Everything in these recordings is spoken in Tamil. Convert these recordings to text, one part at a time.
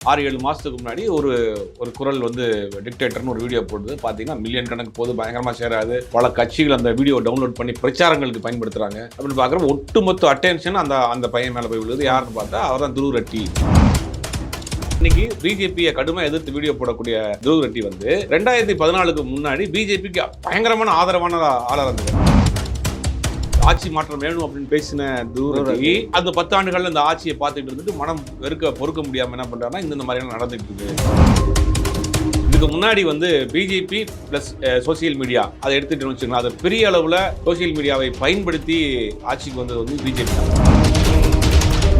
ஆறு ஏழு மாதத்துக்கு முன்னாடி ஒரு ஒரு குரல் வந்து டிக்டேட்டர்னு ஒரு வீடியோ போடுது. பார்த்தீங்கன்னா மில்லியன் கணக்கு போது பயங்கரமாக சேராது பல கட்சிகள் அந்த வீடியோ டவுன்லோட் பண்ணி பிரச்சாரங்களுக்கு பயன்படுத்துகிறாங்க அப்படின்னு பார்க்குற ஒட்டுமொத்த அட்டென்ஷன் அந்த அந்த பையன் மேலே போய் விழுது. யாருன்னு பார்த்தா அவர் தான் துருவ ரெட்டி. இன்னைக்கு பிஜேபியை கடுமையாக எதிர்த்து வீடியோ போடக்கூடிய துருவ ரெட்டி வந்து ரெண்டாயிரத்தி பதினாலுக்கு முன்னாடி பிஜேபிக்கு பயங்கரமான ஆதரவான ஆளாக இருந்தது ஆட்சி மாற்றம் வேணும் அப்படின்னு பேசின தூரத்தி அந்த பத்து இந்த ஆட்சியை பார்த்துட்டு இருந்துட்டு மனம் வெறுக்க பொறுக்க முடியாம என்ன பண்றாருன்னா இந்த மாதிரியான நடந்துட்டு இருக்கு. இதுக்கு முன்னாடி வந்து பிஜேபி பிளஸ் சோசியல் மீடியா அதை எடுத்துட்டு வச்சுக்கலாம் அது பெரிய அளவுல சோசியல் மீடியாவை பயன்படுத்தி ஆட்சிக்கு வந்தது வந்து பிஜேபி தான்.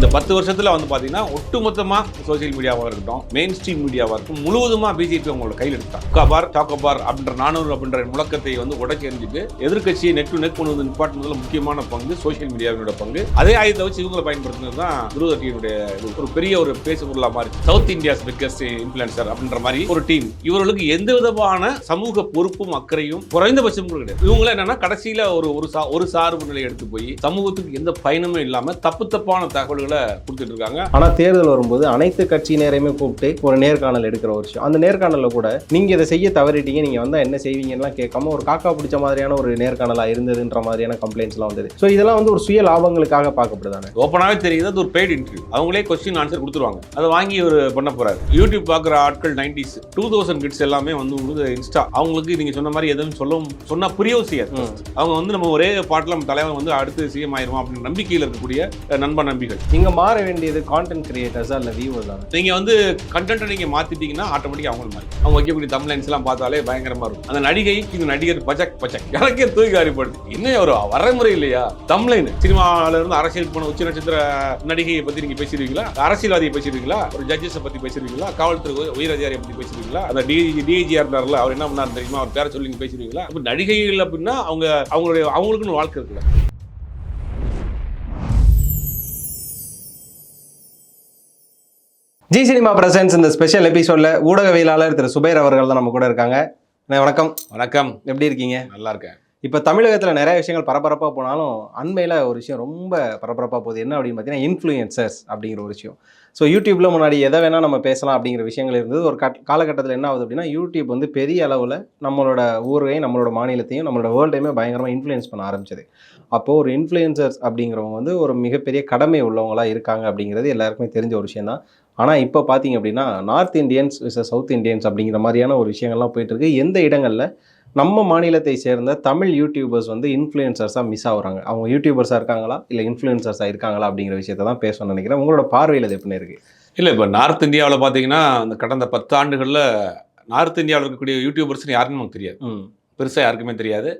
இந்த பத்து வருஷத்துல வந்து பார்த்தீங்கன்னா ஒட்டுமொத்தமாக சோசியல் மீடியாவாக இருக்கட்டும் மெயின் ஸ்ட்ரீம் மீடியாவாக இருக்கட்டும் முழுவதுமா பிஜேபி அவங்களோட கையில் எடுத்தாங்க கபார் சாக்கோபார் அப்படின்ற நானூறு அப்படின்ற முழக்கத்தை வந்து உடச்சி எறிஞ்சிட்டு எதிர்கட்சியை நெட் டு நெட் கொண்டு வந்து நிப்பாட்டுனதுல முக்கியமான பங்கு சோசியல் மீடியாவினோட பங்கு. அதே ஆயுதத்தை வச்சு இவங்களை பயன்படுத்துனது தான் துருவத்தியினுடைய ஒரு பெரிய ஒரு பேசு பொருளாக மாதிரி சவுத் இந்தியாஸ் பிக்கஸ்ட் இன்ஃபுளுசர் அப்படின்ற மாதிரி ஒரு டீம் இவர்களுக்கு எந்த விதமான சமூக பொறுப்பும் அக்கறையும் குறைந்தபட்சம் கிடையாது. இவங்கள என்னன்னா கடைசியில் ஒரு ஒரு ஒரு சார்பு நிலையை எடுத்து போய் சமூகத்துக்கு எந்த பயனுமே இல்லாமல் தப்பு தப்பான தகவல்கள் கொடுத்துட்டு இருக்காங்க ஆனா தேர்தல் வரும்போது அனைத்து கட்சியினரையுமே கூப்பிட்டு ஒரு நேர்காணல் எடுக்கிற ஒரு விஷயம். அந்த நேர்காணல்ல கூட நீங்க இதை செய்ய தவறிட்டீங்க நீங்க வந்தா என்ன செய்வீங்கலாம் கேட்காம ஒரு காக்கா பிடிச்ச மாதிரியான ஒரு நேர்காணலா இருந்ததுன்ற மாதிரியான கம்ப்ளைண்ட்ஸ் எல்லாம் வந்தது. ஸோ இதெல்லாம் வந்து ஒரு சுய லாபங்களுக்காக பார்க்கப்படுதானே? ஓப்பனாகவே தெரியுது அது ஒரு பெய்டு இன்டர்வியூ அவங்களே கொஸ்டின் ஆன்சர் கொடுத்துருவாங்க. அதை வாங்கி ஒரு பண்ண போறாரு. யூடியூப் பார்க்குற ஆட்கள் நைன்டிஸ் டூ தௌசண்ட் கிட்ஸ் எல்லாமே வந்து உங்களுக்கு இன்ஸ்டா அவங்களுக்கு நீங்க சொன்ன மாதிரி எதுவும் சொல்ல சொன்னா புரியவும் செய்யாது. அவங்க வந்து நம்ம ஒரே பாட்டில் நம்ம தலைவன் வந்து அடுத்து சிஎம் ஆயிருவோம் அப்படின்னு நம்பிக்கையில் இருக்கக்கூடிய நண்ப நம்பிகள் நீங்கள் மாற வேண்டியது கான்டென்ட் கிரியேட்டர்ஸா இல்லை வியூவர் தான் நீங்கள் வந்து கண்டென்ட்டை நீங்கள் மாற்றிட்டீங்கன்னா ஆட்டோமேட்டிக் அவங்க மாதிரி அவங்க வைக்கக்கூடிய தம்லைன்ஸ் எல்லாம் பார்த்தாலே பயங்கரமாக இருக்கும். அந்த நடிகை இந்த நடிகர் பச்சக் பச்சக் எனக்கே தூக்கி அறிப்படுது இன்னும் ஒரு வரைமுறை இல்லையா? தமிழ்லைன் சினிமாவில இருந்து அரசியல் போன உச்ச நட்சத்திர நடிகையை பற்றி நீங்கள் பேசிருக்கீங்களா? அரசியல்வாதியை பேசிருக்கீங்களா? ஒரு ஜட்ஜஸை பற்றி பேசியிருக்கீங்களா காவல்துறை உயர் அதிகாரியை பற்றி பேசிருக்கீங்களா? அந்த டிஜி டிஜிஆர் இருந்தார்ல அவர் என்ன பண்ணாரு தெரியுமா? அவர் பேரை சொல்லி நீங்கள் பேசிருக்கீங்களா? இப்போ நடிகைகள் அப்படின்னா அவங்க அவங்களுடைய அவங்களுக்குன்னு வாழ்க்கை இருக்குல்ல. ஜி சினிமா பிரசன்ஸ் இந்த ஸ்பெஷல் எபிசோட்ல ஊடகவியலாளர் திரு சுபைர் அவர்கள் தான் நம்ம கூட இருக்காங்க. வணக்கம். வணக்கம். எப்படி இருக்கீங்க? நல்லா இருக்கேன். இப்போ தமிழகத்தில் நிறைய விஷயங்கள் பரபரப்பாக போனாலும் அண்மையில் ஒரு விஷயம் ரொம்ப பரபரப்பாக போகுது. என்ன அப்படின்னு பார்த்தீங்கன்னா இன்ஃப்ளூயன்சர்ஸ் அப்படிங்கிற ஒரு விஷயம். ஸோ யூடியூப்பில் முன்னாடி எதை வேணால் நம்ம பேசலாம் அப்படிங்கிற விஷயங்கள் இருந்தது. ஒரு கட் காலகட்டத்தில் என்ன ஆகுது அப்படின்னா யூடியூப் வந்து பெரிய அளவில் நம்மளோட ஊரையும் நம்மளோட மாநிலத்தையும் நம்மளோட வேர்ல்டையுமே பயங்கரமாக இன்ஃப்ளூயன்ஸ் பண்ண ஆரம்பிச்சது. அப்போது ஒரு இன்ஃப்ளூயன்சர்ஸ் அப்படிங்கிறவங்க வந்து ஒரு மிகப்பெரிய கடமை உள்ளவங்களா இருக்காங்க அப்படிங்கிறது எல்லாருக்குமே தெரிஞ்ச ஒரு விஷயம் தான் ஆனால் இப்போ பார்த்தீங்க அப்படின்னா north Indians versus south Indians அப்படிங்கிற மாதிரியான ஒரு விஷயங்கள்லாம் போயிட்டு இருக்கு. எந்த இடங்களில்? நம்ம மாநிலத்தை சேர்ந்த தமிழ் யூடியூபர்ஸ் வந்து இன்ஃப்ளூயன்சர்ஸாக மிஸ் ஆகுறாங்க. அவங்க யூடியூபர்ஸாக இருக்காங்களா? இல்லை இன்ஃப்ளூயன்சர்ஸாக இருக்காங்களா? அப்படிங்கிற விஷயத்தை தான் பேசணும்னு நினைக்கிறேன். உங்களோட பார்வையில் இது எப்படி இருக்கு? இல்லை இப்போ நார்த் இந்தியாவில் பார்த்தீங்கன்னா அந்த கடந்த பத்து ஆண்டுகளில் நார்த் இந்தியாவில் இருக்கக்கூடிய யூடியூபர்ஸ்னு யாருன்னு நமக்கு தெரியாது. பெருசாக யாருக்குமே தெரியாது.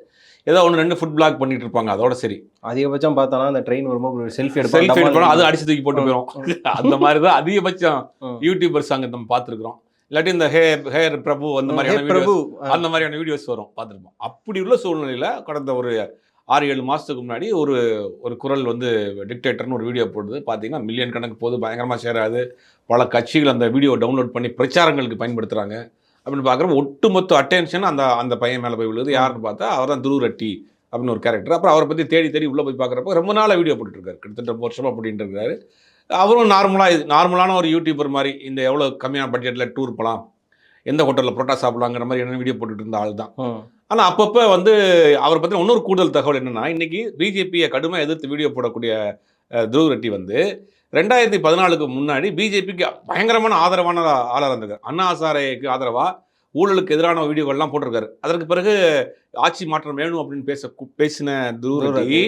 ஏதோ ஒன்று ரெண்டு ஃபுட் பிளாக் பண்ணிட்டு இருப்பாங்க அதோட சரி. அதிகபட்சம் பார்த்தோன்னா அந்த ட்ரெயின் வரும்போது செல்ஃபி செல்ஃபி எடுப்போம் அது அடிச்சு தூக்கி போட்டு போயிடும் அந்த மாதிரி தான் அதிகபட்சம் யூடியூபர்ஸ் அங்கே நம்ம பார்த்துருக்குறோம். இல்லாட்டி இந்த ஹே ஹேர் பிரபு அந்த மாதிரியான பிரபு அந்த மாதிரியான வீடியோஸ் வரும் பார்த்துருப்போம். அப்படி உள்ள சூழ்நிலையில் கடந்த ஒரு ஆறு ஏழு மாதத்துக்கு முன்னாடி ஒரு ஒரு குரல் வந்து டிக்டேட்டர்னு ஒரு வீடியோ போடுது. பார்த்தீங்கன்னா மில்லியன் கணக்கு போது பயங்கரமாக ஷேர் ஆகுது. பல கட்சிகள் அந்த வீடியோ டவுன்லோட் பண்ணி பிரச்சாரங்களுக்கு பயன்படுத்துகிறாங்க அப்படின்னு பார்க்குறப்ப ஒட்டுமொத்த அட்டென்ஷன் அந்த அந்த பையன் மேலே போய் விழுது. யாருன்னு பார்த்தா அவர் தான் துருவ ரெட்டி அப்படின்னு ஒரு கேரக்டர் அப்புறம் அவரை பற்றி தேடி தேடி உள்ளே போய் பார்க்குறப்ப ரொம்ப நாளாக வீடியோ போட்டுட்ருக்காரு. கிட்டத்தட்ட ரொம்ப வருஷமாக போட்டுட்டு இருக்காரு அவரும் நார்மலாக இது நார்மலான ஒரு யூடியூபர் மாதிரி இந்த எவ்வளோ கம்மியான பட்ஜெட்டில் டூர் போகலாம் எந்த ஹோட்டலில் புரோட்டா சாப்பிடலாங்கிற மாதிரி என்ன வீடியோ போட்டுட்டு இருந்த ஆள் தான். ஆனால் அப்பப்போ வந்து அவரை பற்றின இன்னொரு கூடுதல் தகவல் என்னன்னா இன்னைக்கு பிஜேபியை கடுமையாக எதிர்த்து வீடியோ போடக்கூடிய துருவ ரெட்டி வந்து ரெண்டாயிரத்தி பதினாலுக்கு முன்னாடி பிஜேபிக்கு பயங்கரமான ஆதரவான ஆளாக இருந்திருக்காரு. அண்ணா ஹசாரேக்கு ஆதரவாக ஊழலுக்கு எதிரான வீடியோக்கள்லாம் போட்டிருக்காரு. அதற்கு பிறகு ஆட்சி மாற்றம் வேணும் அப்படின்னு பேச பேசின துருவ துருவ ரெட்டி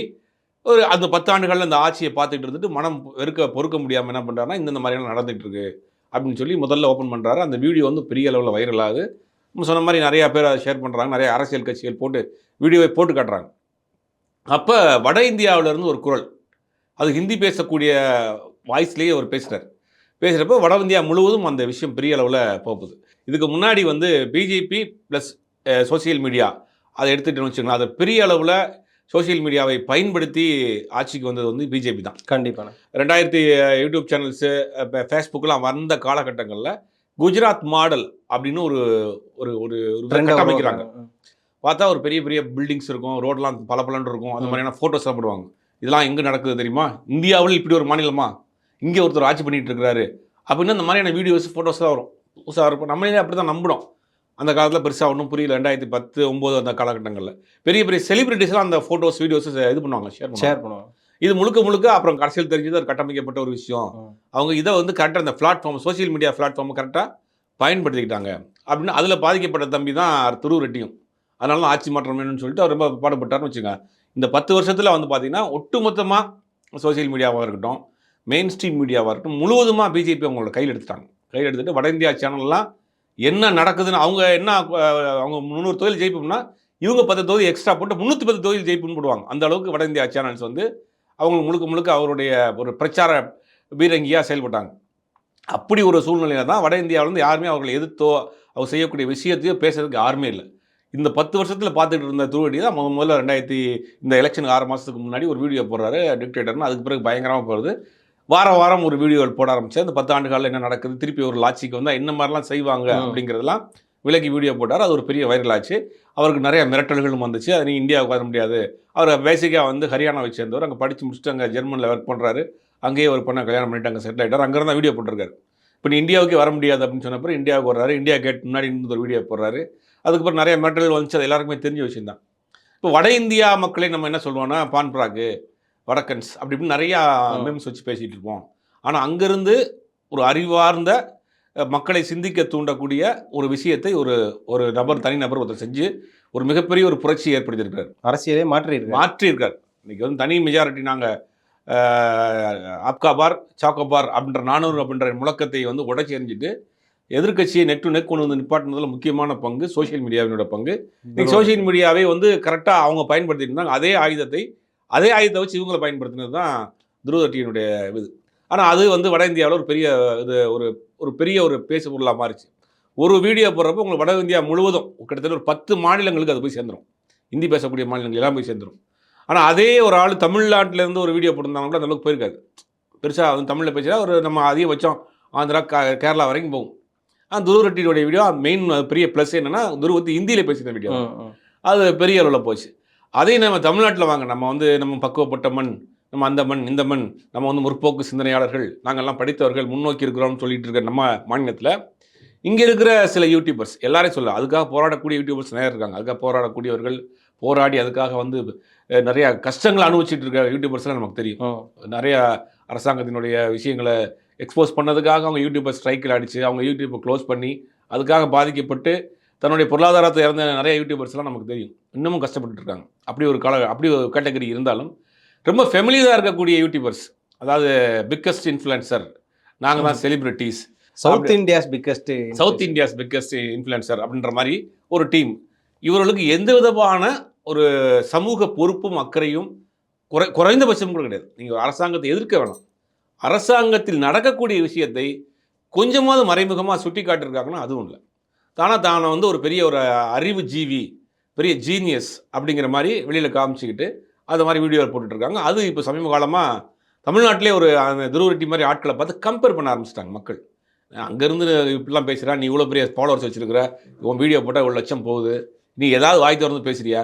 ஒரு அந்த பத்தாண்டுகளில் அந்த ஆட்சியை பார்த்துட்டு இருந்துட்டு மனம் வெறுக்க பொறுக்க முடியாமல் என்ன பண்ணுறாருன்னா இந்த மாதிரியெல்லாம் நடந்துட்டு இருக்கு அப்படின்னு சொல்லி முதல்ல ஓப்பன் பண்ணுறாரு அந்த வீடியோ வந்து பெரிய அளவில் வைரல் ஆகுது. நம்ம சொன்ன மாதிரி நிறையா பேர் அதை ஷேர் பண்ணுறாங்க நிறைய அரசியல் கட்சிகள் போட்டு வீடியோவை போட்டு காட்டுறாங்க. அப்போ வட இந்தியாவுல இருந்து ஒரு குரல் அது ஹிந்தி பேசக்கூடிய வாய்ஸ்லேயே அவர் பேசுகிறார் பேசுகிறப்ப வட இந்தியா முழுவதும் அந்த விஷயம் பெரிய அளவில் போகுது. இதுக்கு முன்னாடி வந்து பிஜேபி ப்ளஸ் சோசியல் மீடியா அதை எடுத்துகிட்டு வச்சுக்கலாம் அது பெரிய அளவில் சோஷியல் மீடியாவை பயன்படுத்தி ஆட்சிக்கு வந்தது வந்து பிஜேபி தான். கண்டிப்பான. ரெண்டாயிரத்தி யூடியூப் சேனல்ஸு ஃபேஸ்புக்கெலாம் வந்த காலகட்டங்களில் குஜராத் மாடல் அப்படின்னு ஒரு ஒரு ஒரு கட்டமைக்கிறாங்க. உருவாக்குறாங்க. பார்த்தா ஒரு பெரிய பெரிய பில்டிங்ஸ் இருக்கும். ரோடெலாம் பல இருக்கும். அந்த. மாதிரியான ஃபோட்டோஸ்லாம் போடுவாங்க. இதெல்லாம் எங்கே நடக்குது தெரியுமா? இந்தியாவில் இப்படி ஒரு மாநிலமா? இங்கே ஒருத்தர் ஆட்சி பண்ணிட்டு இருக்கிறாரு. அப்படின்னு இந்த மாதிரியான வீடியோஸ் ஃபோட்டோஸ் தான் வரும். புதுசாக இருக்கும். நம்மளே அப்படி தான் நம்பினோம். அந்த காலத்தில் பெருசாக ஒன்றும் புரியல. ரெண்டாயிரத்தி பத்து ஒம்பது அந்த காலகட்டங்களில். பெரிய பெரிய செலிபிரிட்டிஸ்லாம் அந்த ஃபோட்டோஸ் வீடியோஸ் இது பண்ணுவாங்க ஷேர் பண்ணுவாங்க. ஷேர் பண்ணுவோம் இது முழுக்க முழுக்க அப்புறம் கடைசியில் தெரிஞ்சது அது கட்டமைக்கப்பட்ட ஒரு விஷயம். அவங்க இதை வந்து கரெக்டாக அந்த பிளாட்ஃபார்ம் சோஷியல் மீடியா பிளாட்ஃபார்ம் கரெக்டாக பயன்படுத்திக்கிட்டாங்க. அப்படின்னு அதில் பாதிக்கப்பட்ட தம்பி தான் துரு ரெட்டியும். அதனால தான் ஆட்சி மாற்றம் வேணும்னு சொல்லிட்டு அவர் ரொம்ப பாடுபட்டார்னு வச்சுங்க இந்த பத்து வருஷத்தில் வந்து பார்த்தீங்கன்னா ஒட்டுமொத்தமாக சோஷியல் மீடியாவாக இருக்கட்டும் மெயின் ஸ்ட்ரீம் மீடியாவாக இருக்கட்டும் முழுவதுமாக பிஜேபி அவங்களோட கையில் எடுத்துட்டாங்க. கையில் எடுத்துட்டு வட இந்தியா சேனல்லாம் என்ன நடக்குதுன்னு அவங்க என்ன அவங்க முந்நூறு தொழில் ஜெயிப்போம்னா இவங்க பத்து தொகுதி எக்ஸ்ட்ரா போட்டு முந்நூற்றி பத்து தொகுதியில் ஜெயிப்புன்னு போடுவாங்க. அந்த அளவுக்கு வட இந்தியா சேனல்ஸ் வந்து அவங்க முழுக்க முழுக்க அவருடைய ஒரு பிரச்சார பீரங்கியாக செயல்பட்டாங்க. அப்படி ஒரு சூழ்நிலையில தான் வட இந்தியாவிலேருந்து யாருமே அவர்களை எதிர்த்தோ அவர் செய்யக்கூடிய விஷயத்தையோ பேசுறதுக்கு யாருமே இல்லை. இந்த பத்து வருஷத்தில் பார்த்துட்டு இருந்த துருவடி தான் முத முதல்ல ரெண்டாயிரத்தி இந்த எலெக்ஷனுக்கு ஆறு மாதத்துக்கு முன்னாடி ஒரு வீடியோ போடுறாரு டிக்டேட்டர்னு அதுக்கு பிறகு பயங்கரமாக போகிறது வாரம் வாரம் ஒரு வீடியோவில் போட ஆரம்பிச்சு அந்த பத்து ஆண்டு காலில் என்ன நடக்குது திருப்பி ஒரு லாட்சிக்கு வந்தால் என்ன மாதிரிலாம் செய்வாங்க. அப்படிங்கிறதெல்லாம் விலகி வீடியோ போட்டார். அது ஒரு பெரிய வைரல் ஆச்சு. அவருக்கு நிறைய மிரட்டல்களும் வந்துச்சு. அது நீ இந்தியாவுக்கு வர முடியாது. அவர் பேசிக்காக வந்து ஹரியானாவை சேர்ந்தவர். அங்கே படித்து முடிச்சுட்டு அங்கே ஜெர்மனில் ஒர்க் பண்ணுறாரு அங்கேயே ஒரு பொண்ணை கல்யாணம் பண்ணிட்டு அங்கே செட்டில் ஆகிட்டார் அங்கே தான் வீடியோ போட்டிருக்காரு. இப்போ நீ இந்தியாவுக்கு வர முடியாது அப்படின்னு சொன்னப்பறம் இந்தியாவுக்கு வர்றாரு. இந்தியா கேட் முன்னாடி நின்று ஒரு வீடியோ போடுறாரு. அதுக்கப்புறம் நிறைய மிரட்டல் வந்துச்சு அது எல்லாருக்குமே தெரிஞ்ச விஷயம் தான் இப்போ வட இந்தியா மக்களை நம்ம என்ன சொல்லுவோம்னா பான்பிராக்கு வடக்கன்ஸ் அப்படி இப்படின்னு நிறையா. மெம்ஸ் வச்சு பேசிகிட்டு இருப்போம். ஆனால் அங்கேருந்து ஒரு அறிவார்ந்த மக்களை சிந்திக்க தூண்டக்கூடிய ஒரு விஷயத்தை ஒரு ஒரு நபர் தனிநபர் ஒருத்தர் செஞ்சு ஒரு மிகப்பெரிய ஒரு புரட்சி ஏற்படுத்தியிருக்காரு அரசியலே மாற்றி இருக்கு மாற்றியிருக்கார். இன்னைக்கு வந்து தனி மெஜாரிட்டி நாங்கள் ஆப்கா பார் சாக்கோ பார் அப்படின்ற நானூறு அப்படின்ற முழக்கத்தை வந்து உடச்சி எறிஞ்சிட்டு எதிர்க்கட்சியை நெக் டு நெக் கொண்டு வந்து நிப்பாட்டினதுல முக்கியமான பங்கு சோஷியல் மீடியாவினோட பங்கு. இன்னைக்கு சோஷியல் மீடியாவே வந்து கரெக்டாக அவங்க பயன்படுத்திட்டு இருந்தாங்க. அதே ஆயுதத்தை அதே ஆயுதத்தை வச்சு இவங்களை பயன்படுத்தினது தான் துருவட்டியினுடைய இது. ஆனால் அது வந்து வட இந்தியாவில் ஒரு பெரிய இது ஒரு ஒரு பெரிய ஒரு பேசு பொருளாக மாறிச்சு. ஒரு வீடியோ போடுறப்போ உங்களுக்கு வட இந்தியா முழுவதும் கிட்டத்தட்ட ஒரு பத்து மாநிலங்களுக்கு அது போய் சேர்ந்துரும். ஹிந்தி பேசக்கூடிய மாநிலங்கள் எல்லாம் போய் சேர்ந்துரும். ஆனால் அதே ஒரு ஆள் தமிழ்நாட்டிலேருந்து ஒரு வீடியோ போட்டிருந்தாங்க கூட அந்த அளவுக்கு போயிருக்காது. பெருசாக வந்து தமிழில் பேசினா ஒரு நம்ம அதிகபட்சம் ஆந்திரா கேரளா வரைக்கும் போகும். ஆனால் துருவட்டியுடைய வீடியோ மெயின் பெரிய ப்ளஸ் என்னன்னா துருவத்தி ஹிந்தியில் பேசின வீடியோ. அது பெரிய அளவில் போச்சு. அதே நம்ம தமிழ்நாட்டில் வாங்க நம்ம வந்து நம்ம பக்குவப்பட்ட மண் நம்ம அந்த மண் இந்த மண் நம்ம வந்து முற்போக்கு சிந்தனையாளர்கள் நாங்கள்லாம் படித்தவர்கள் முன்னோக்கி இருக்கிறோம்னு சொல்லிட்டு இருக்க நம்ம மாநிலத்தில் இங்கே இருக்கிற சில யூடியூபர்ஸ் எல்லாரையும் சொல்ல அதுக்காக போராடக்கூடிய யூடியூபர்ஸ் நிறைய இருக்காங்க. அதுக்காக போராடக்கூடியவர்கள் போராடி அதுக்காக வந்து நிறைய கஷ்டங்களை அனுபவிச்சுட்டு இருக்க யூடியூபர்ஸ்லாம் நமக்கு தெரியும். நிறைய அரசாங்கத்தினுடைய விஷயங்களை எக்ஸ்போஸ் பண்ணதுக்காக அவங்க யூடியூப்பை ஸ்ட்ரைக்கில் அடித்து அவங்க யூடியூப்பை க்ளோஸ் பண்ணி அதுக்காக பாதிக்கப்பட்டு தன்னுடைய பொருளாதாரத்தை இறந்த நிறைய யூடியூபர்ஸ்லாம் நமக்கு தெரியும். இன்னமும் கஷ்டப்பட்டு இருக்காங்க. அப்படி ஒரு கால அப்படி ஒரு கேட்டகரி இருந்தாலும் ரொம்ப ஃபெமிலியராக இருக்கக்கூடிய யூடியூபர்ஸ் அதாவது பிக்கஸ்ட் இன்ஃப்ளூயன்சர் நாங்கள் தான் celebrities south India's biggest south India's biggest influencer அப்படின்ற மாதிரி ஒரு டீம் இவர்களுக்கு எந்த விதமான ஒரு சமூக பொறுப்பும் அக்கறையும் குறை குறைந்தபட்சம் கூட கிடையாது. நீங்கள் அரசாங்கத்தை எதிர்க்க வேணாம். அரசாங்கத்தில் நடக்கக்கூடிய விஷயத்தை கொஞ்சமாவது மறைமுகமாக சுட்டி காட்டியிருக்காங்கன்னா அதுவும் இல்லை. தானா தானை வந்து ஒரு பெரிய ஒரு அறிவு ஜீவி பெரிய ஜீனியஸ் அப்படிங்கிற மாதிரி வெளியில் காமிச்சிக்கிட்டு அது மாதிரி வீடியோ போட்டுட்ருக்காங்க. அது இப்போ சமீப காலமாக தமிழ்நாட்டிலே ஒரு அந்த துருவரெட்டி மாதிரி ஆட்களை பார்த்து கம்பேர் பண்ண ஆரம்பிச்சிட்டாங்க மக்கள். அங்கேருந்து இப்படிலாம் பேசுகிறா நீ இவ்வளோ பெரிய ஃபாலோவர்ஸ் வச்சிருக்கிற உன் வீடியோ போட்டால் இவ்வளோ லட்சம் போகுது நீ ஏதாவது வாய் திறந்து பேசுறியா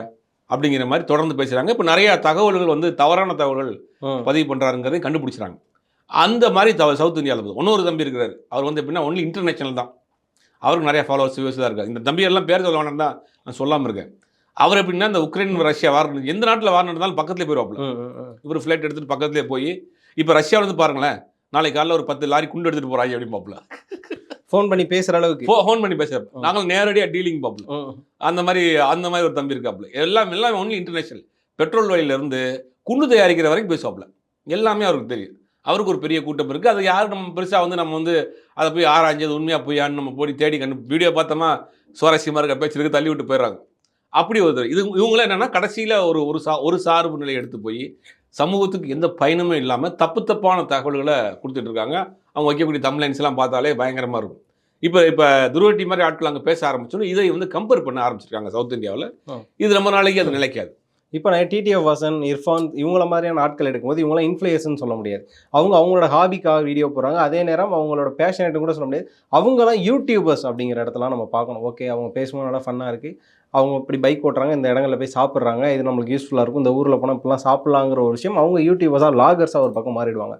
அப்படிங்கிற மாதிரி தொடர்ந்து பேசுகிறாங்க இப்போ நிறையா தகவல்கள் வந்து தவறான தகவல்கள் பதிவு பண்ணுறாருங்கிறதை கண்டுபிடிச்சிறாங்க. அந்த மாதிரி தவ சவுத் இந்தியாவில் இன்னொரு தம்பி இருக்கிறார். அவர் வந்து எப்படின்னா ஒன்லி இன்டர்நேஷனல் தான். அவருக்கு நிறைய ஃபாலோவர்ஸ் வியூஸ் தான் இருக்காரு இந்த தம்பி எல்லாம் பேர் சொல்ல வேணாம் தான் நான் சொல்லாமல் இருக்கேன். அவர் எப்படின்னா இந்த உக்ரைன் ரஷ்யா வார் எந்த நாட்டில் வார் நடந்தாலும் பக்கத்துலேயே போயிடுவாப்புல இவர் ஃப்ளைட் எடுத்துட்டு பக்கத்துலேயே போய் இப்போ ரஷ்யாவில் இருந்து பாருங்களேன் நாளைக்கு காலைல ஒரு பத்து லாரி குண்டு எடுத்துட்டு போறாங்க அப்படின்னு பாப்புல. ஃபோன் பண்ணி பேசுற அளவுக்கு. ஃபோன் பண்ணி ம். நாங்கள் நேரடியாக டீலிங் பாப்புல. ம். அந்த மாதிரி அந்த மாதிரி ஒரு தம்பி இருக்காப்புல. எல்லாம் எல்லாம் ஒன்லி இன்டர்நேஷனல் பெட்ரோல் விலையில இருந்து குண்டு தயாரிக்கிற வரைக்கும் பேசுவாப்புல. எல்லாமே அவருக்கு தெரியும். அவருக்கு ஒரு பெரிய கூட்டம் இருக்குது அது யாரும் நம்ம பெருசாக வந்து நம்ம வந்து அதை போய் ஆராய்ஞ்சு அது உண்மையாக பொய்யான்னு நம்ம போய் தேடி கண்டு வீடியோ பார்த்தோமா சுவாரஸ்யமாக இருக்க பேச்சுருக்கு தள்ளி விட்டு போயிடுறாங்க. அப்படி ஒரு இது இவங்களே என்னன்னா கடைசியில் ஒரு ஒரு சா ஒரு சார்பு நிலையை எடுத்து போய் சமூகத்துக்கு எந்த பயனுமே இல்லாமல் தப்பு தப்பான தகவல்களை கொடுத்துட்டு இருக்காங்க. அவங்க வைக்கக்கூடிய தம்லைன்ஸ் எல்லாம் பார்த்தாலே பயங்கரமாக இருக்கும். இப்போ இப்போ துருவட்டி மாதிரி ஆட்கள் அங்கே பேச ஆரம்பிச்சோன்னு இதை வந்து கம்பேர் பண்ண ஆரம்பிச்சிருக்காங்க சவுத் இந்தியாவில். இது ரொம்ப நாளைக்கு அது நிலைக்காது. இப்போ நான் டிடிஎஃப் வாசன் இர்ஃபான் இவங்கள மாதிரியான ஆட்கள் எடுக்கும்போது இவங்களாம் இன்ஃப்ளூயன்ஸ்னு சொல்ல முடியாது. அவங்க அவங்களோட ஹாபிக்காக வீடியோ போடுறாங்க. அதே நேரம் அவங்களோட பேஷனேட்டும் கூட சொல்ல முடியாது. அவங்களாம் யூடியூபர்ஸ் அப்படிங்கிற இடத்துல நம்ம பார்க்கணும். ஓகே அவங்க பேசும்போது நல்லா ஃபன்னாக இருக்குது அவங்க இப்படி பைக் ஓட்டுறாங்க இந்த இடங்களில் போய் சாப்பிட்றாங்க. இது நம்மளுக்கு யூஸ்ஃபுல்லாக இருக்கும். இந்த ஊரில் போனால் இப்படிலாம் சாப்பிட்லாங்கிற ஒரு விஷயம் அவங்க யூடியூபர்ஸாக லாகர்ஸாக ஒரு பக்கம் மாறிடுவாங்க.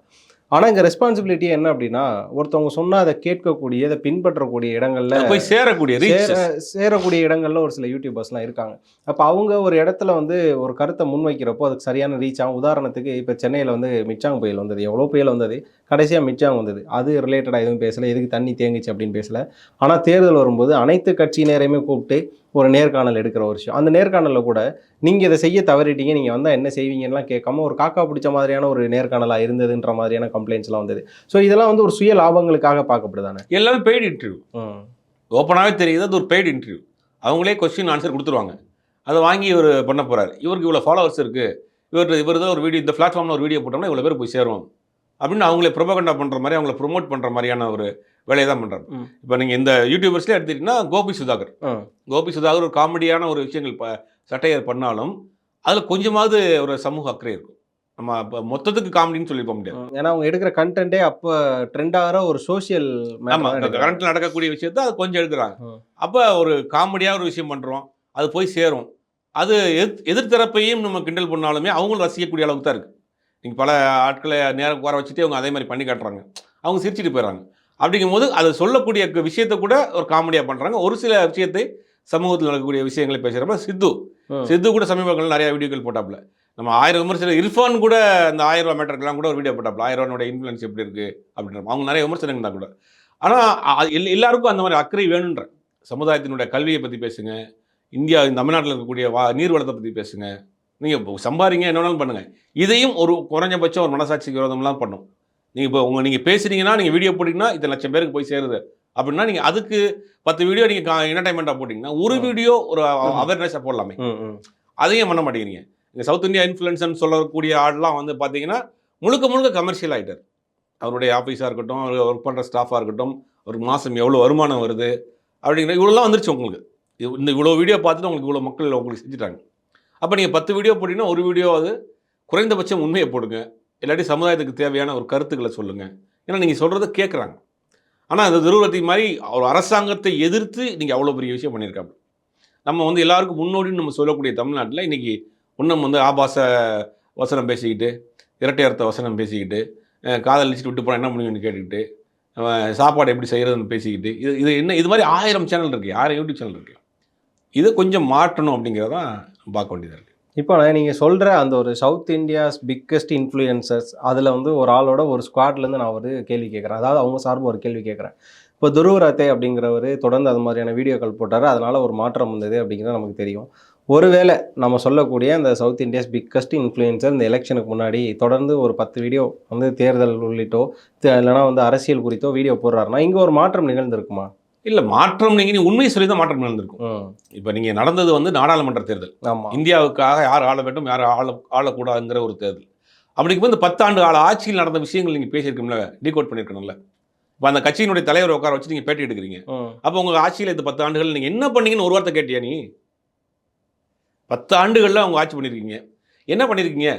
ஆனால் இங்கே ரெஸ்பான்சிபிலிட்டி என்ன அப்படின்னா ஒருத்தவங்க சொன்னால் அதை கேட்கக்கூடிய அதை பின்பற்றக்கூடிய இடங்கள்ல போய் சேரக்கூடிய சேர சேரக்கூடிய இடங்கள்ல ஒரு சில யூடியூபர்ஸ்லாம் இருக்காங்க. அப்போ அவங்க ஒரு இடத்துல வந்து ஒரு கருத்தை முன்வைக்கிறப்போ அதுக்கு சரியான ரீச் ஆகும். உதாரணத்துக்கு இப்போ சென்னையில் வந்து மிச்சாங் புயல் வந்தது. எவ்வளோ புயல் வந்தது? கடைசியாக மிச்சாங் வந்தது. அது ரிலேட்டடாக எதுவும் பேசலை. எதுக்கு தண்ணி தேங்குச்சு அப்படின்னு பேசல. ஆனால் தேர்தல் வரும்போது அனைத்து கட்சியினரையுமே கூப்பிட்டு ஒரு நேர்காணல் எடுக்கிற ஒரு விஷயம். அந்த நேர்காணலில் கூட நீங்கள் இதை செய்ய தவறிட்டீங்க நீங்கள் வந்தால் என்ன செய்வீங்கலாம் கேட்காம ஒரு காக்கா பிடிச்ச மாதிரியான ஒரு நேர்காணலாக இருந்ததுன்ற மாதிரியான கம்ப்ளைண்ட்ஸ்லாம் வந்தது. ஸோ இதெல்லாம் வந்து ஒரு சுய லாபங்களுக்காக பார்க்கப்படுதானே? எல்லாமே பெய்டு இன்டர்வியூ ஓப்பனாகவே தெரியுது அது ஒரு பெய்டு இன்டர்வியூ அவங்களே கொஸ்டின் ஆன்சர் கொடுத்துருவாங்க. அதை வாங்கி இவர் பண்ண போறாரு. இவருக்கு இவ்வளோ ஃபாலோவர்ஸ் இருக்கு. இவர் இவர் தான் ஒரு வீடியோ இந்த பிளாட்ஃபார்மில் ஒரு வீடியோ போட்டோம்னா இவ்வளோ பேர் போய் சேரும் அப்படின்னு அவங்களே ப்ரொபகண்டா பண்ணுற மாதிரி அவங்கள ப்ரொமோட் பண்ணுற மாதிரியான ஒரு வேலையை தான் பண்ணுறாரு. இப்போ நீங்கள் இந்த யூடியூபர்ஸ்லேயே எடுத்துக்கிட்டிங்கன்னா கோபி சுதாகர். கோபி சுதாகர் ஒரு காமெடியான ஒரு விஷயங்கள் இப்போ சட்டையர் பண்ணாலும் அதில் கொஞ்சமாவது ஒரு சமூக அக்கறை இருக்கும். நம்ம இப்போ மொத்தத்துக்கு காமெடின்னு சொல்லி போக முடியாது. ஏன்னா அவங்க எடுக்கிற கண்டென்ட்டே அப்போ ட்ரெண்ட் ஆகிற ஒரு சோஷியல் ஆமா கரண்ட்ல நடக்கக்கூடிய விஷயத்த அது கொஞ்சம் எடுக்கிறாங்க. அப்ப ஒரு காமெடியா ஒரு விஷயம் பண்றோம் அது போய் சேரும். அது எதிர் எதிர்த்தரப்பையும் நம்ம கிண்டல் பண்ணாலுமே அவங்களும் ரசிக்கக்கூடிய அளவுக்கு தான் இருக்கு. நீங்க பல ஆட்களை நேரம் உட்கார வச்சுட்டு அவங்க அதே மாதிரி பண்ணி காட்டுறாங்க. அவங்க சிரிச்சிட்டு போயிடுறாங்க. அப்படிங்கும் போது அதை சொல்லக்கூடிய விஷயத்தை கூட ஒரு காமெடியா பண்றாங்க. ஒரு சில விஷயத்தை சமூகத்தில் நடக்கக்கூடிய விஷயங்களை பேசுறப்ப சித்து. சித்து கூட சமீபங்கள் நிறைய வீடியோக்கள் போட்டாப்ல நம்ம ஆயிரம் விமர்சனம் இர்ஃபான் கூட அந்த ஆயிரம் ரூபா மேட்டருக்கெல்லாம் கூட ஒரு வீடியோ போட்டாப்ல ஆயிரம் ரூபாயோட இன்ஃப்ளூயன்ஸ் எப்படி இருக்கு அப்படின்ற அவங்க நிறைய விமர்சனங்கள் தான் கூட. ஆனால் எல்லாருக்கும் அந்த மாதிரி அக்கறை வேணுன்ற. சமுதாயத்தினுடைய கல்வியை பற்றி பேசுங்க. இந்தியா இந்த தமிழ்நாட்டில் இருக்கக்கூடிய வா நீர் வளத்தை பற்றி பேசுங்க. நீங்கள் சம்பாதிங்க என்ன வேணாலும் பண்ணுங்க. இதையும் ஒரு குறைஞ்சபட்சம் ஒரு மனசாட்சிக்கு விரோதம்லாம் பண்ணும். நீங்கள் இப்போ உங்கள் நீங்கள் பேசுனீங்கன்னா நீங்கள் வீடியோ போட்டிங்கன்னா இத்தனை லட்சம் பேருக்கு போய் சேருது. அப்படின்னா நீங்கள் அதுக்கு பத்து வீடியோ நீங்கள் என்டர்டைன்மெண்ட்டாக போட்டிங்கன்னா ஒரு. வீடியோ ஒரு. அவேர்னஸாக போடலாமே. அதையும் பண்ண மாட்டேங்கிறீங்க. இந்த சவுத் இந்தியா இன்ஃப்ளூயன்ஸ்னு சொல்லக்கூடிய ஆள்லாம் வந்து பார்த்தீங்கன்னா முழுக்க முழுக்க கமர்ஷியல் ஆகிட்டார் அவருடைய ஆஃபீஸாக இருக்கட்டும் அவர் ஒர்க் பண்ணுற ஸ்டாஃபாக இருக்கட்டும் ஒரு மாதம் எவ்வளோ வருமானம் வருது அப்படிங்கிற இவ்வளோலாம் வந்துருச்சு உங்களுக்கு. இந்த இவ்வளோ வீடியோ பார்த்துட்டு உங்களுக்கு இவ்வளோ மக்கள் உங்களுக்கு செஞ்சுட்டாங்க. அப்போ நீங்கள் பத்து வீடியோ போட்டிங்கன்னா ஒரு வீடியோ அது குறைந்தபட்சம் உண்மையை போடுங்க. இல்லாட்டி சமுதாயத்துக்கு தேவையான ஒரு கருத்துக்களை சொல்லுங்கள் ஏன்னா நீங்கள் சொல்கிறத கேட்குறாங்க ஆனால் அந்த துருவத்தை மாதிரி ஒரு அரசாங்கத்தை எதிர்த்து நீங்கள் அவ்வளோ பெரிய விஷயம் பண்ணியிருக்காங்க நம்ம வந்து எல்லாருக்கும் முன்னோடின்னு நம்ம சொல்லக்கூடிய தமிழ்நாட்டில் இன்றைக்கி இன்னும் வந்து ஆபாச வசனம் பேசிக்கிட்டு இரட்டை அர்த்த வசனம் பேசிக்கிட்டு காதலிச்சுட்டு விட்டு போனால் என்ன முடியும்னு கேட்டுக்கிட்டு சாப்பாடு எப்படி செய்கிறதுன்னு பேசிக்கிட்டு இது இது என்ன இது மாதிரி ஆயிரம் சேனல் இருக்குது ஆயிரம் யூடியூப் சேனல் இருக்குது இதை கொஞ்சம் மாற்றணும் அப்படிங்கிறதான் பார்க்க வேண்டியதாக இருக்குது இப்போ நீங்கள் சொல்கிற அந்த ஒரு சவுத் இந்தியாஸ் பிக்கஸ்ட் இன்ஃப்ளூயன்சர்ஸ் அதில் வந்து ஒரு ஆளோட ஒரு ஸ்குவாட்லேருந்து நான் ஒரு கேள்வி கேட்குறேன். அதாவது அவங்க சார்பு ஒரு கேள்வி கேட்குறேன். இப்போ துருவரத்தை அப்படிங்கிறவர் தொடர்ந்து அது மாதிரியான வீடியோக்கள் போட்டார். அதனால் ஒரு மாற்றம் வந்தது அப்படிங்கிறது நமக்கு தெரியும். ஒருவேளை நம்ம சொல்லக்கூடிய அந்த சவுத் இந்தியாஸ் பிக்கஸ்ட் இன்ஃப்ளூயன்சர் இந்த எலெக்ஷனுக்கு முன்னாடி தொடர்ந்து ஒரு பத்து வீடியோ வந்து தேர்தல் உள்ளிட்டோ தே- இல்லைனா வந்து அரசியல் குறித்தோ வீடியோ போடுறாருன்னா இங்கே ஒரு மாற்றம் நிகழ்ந்திருக்குமா? இல்லை மாற்றம் நீங்கள் நீ உண்மையை சொல்லி தான் மாற்றம் நடந்திருக்கும். இப்போ நீங்கள் நடந்தது வந்து நாடாளுமன்ற தேர்தல். இந்தியாவுக்காக யார் ஆள வேண்டும் யார் ஆள ஆளக்கூடாதுங்கிற ஒரு தேர்தல். அப்படிங்கும் இந்த பத்தாண்டு கால ஆட்சியில் நடந்த விஷயங்கள் நீங்கள் பேசியிருக்கோம்ல டீகோட் பண்ணியிருக்கணும்ல. இப்போ அந்த கட்சியினுடைய தலைவர் உட்கார வச்சு நீங்கள் பேட்டி எடுக்கிறீங்க. அப்போ உங்கள் ஆட்சியில் இந்த பத்து ஆண்டுகள் நீங்கள் என்ன பண்ணீங்கன்னு ஒரு வார்த்தை கேட்டியா நீ? பத்து ஆண்டுகளில் அவங்க ஆட்சி பண்ணியிருக்கீங்க. என்ன பண்ணியிருக்கீங்க?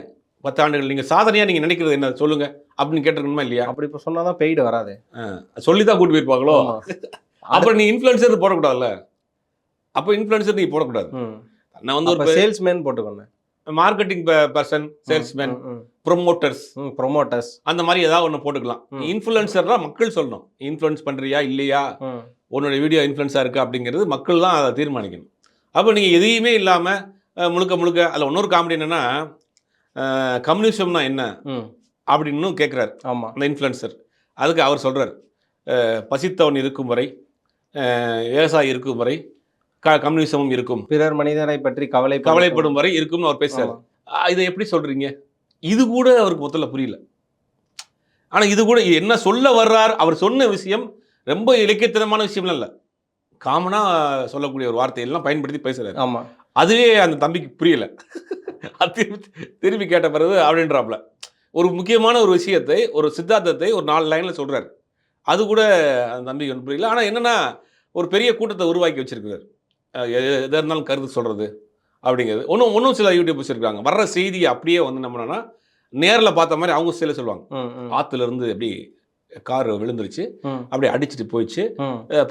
பத்து ஆண்டுகள் நீங்கள் சாதனையாக நீங்கள் நினைக்கிறது என்ன? சொல்லுங்க. அப்படின்னு கேட்டிருக்கணுமா இல்லையா? அப்படி இப்போ சொன்னால் தான் பெய்டு வராது. சொல்லி தான் கூட்டி போயிருப்பாங்களோ. அப்புறம் நீ இன்ஃப்ளூயன்சர் போடக்கூடாதுல்ல? அப்போ இன்ஃப்ளூயன்சர் நீ போடக்கூடாது. நான் வந்து ஒரு சேல்ஸ்மேன் போட்டுக்கோங்க marketing person salesman promoters promoters அந்த மாதிரி ஏதாவது ஒன்று போட்டுக்கலாம். இன்ஃப்ளூயன்சர்னா மக்கள் சொல்லணும். இன்ஃப்ளூயன்ஸ் பண்ணுறியா இல்லையா? உன்னோட வீடியோ இன்ஃப்ளூயன்ஸாக இருக்குது அப்படிங்கிறது மக்கள் தான் அதை தீர்மானிக்கணும். அப்போ நீங்கள் எதையுமே இல்லாமல் முழுக்க முழுக்க அதில் இன்னொரு காமெடி என்னென்னா கம்யூனிசம்னா என்ன? அப்படின்னு கேட்குறாரு ஆமாம் அந்த இன்ஃப்ளூயன்சர் அதுக்கு அவர் சொல்கிறார் பசித்தவன் இருக்கும் வரை விவசாயி இருக்கும் வரை க கம்யூனிசமும் இருக்கும். பிறர் மனிதரை பற்றி கவலை கவலைப்படும் வரை இருக்கும்னு அவர் பேசுறாரு. இதை எப்படி சொல்றீங்க? இது கூட அவருக்கு முதல்ல புரியல. ஆனா இது கூட என்ன சொல்ல வர்றார் அவர் சொன்ன விஷயம் ரொம்ப இலக்கியத்தனமான விஷயம்லாம் இல்லை. காமனா சொல்லக்கூடிய ஒரு வார்த்தையெல்லாம் பயன்படுத்தி பேசுறாரு. ஆமா. அதுவே அந்த தம்பிக்கு புரியல. அது திருப்பி- திருப்பி கேட்ட பிறகு அப்படின்றாப்புல. ஒரு முக்கியமான ஒரு விஷயத்தை ஒரு சித்தாந்தத்தை ஒரு நாலு லைன்ல சொல்றாரு. அது கூட அந்த தம்பிக்கு ஒன்றும் புரியல. ஆனா என்னன்னா ஒரு பெரிய கூட்டத்தை உருவாக்கி வச்சிருக்கிறார். எதாக இருந்தாலும் கருத்து சொல்றது அப்படிங்கிறது. ஒன்றும் ஒன்றும் சில யூடியூபர்ஸ் இருக்காங்க. வர்ற செய்தியை அப்படியே வந்து நம்மனா நேரில் பார்த்த மாதிரி அவங்க சில சொல்லுவாங்க. ஆத்துல இருந்து அப்படி கார் விழுந்துருச்சு. அப்படியே அடிச்சிட்டு போயிடுச்சு.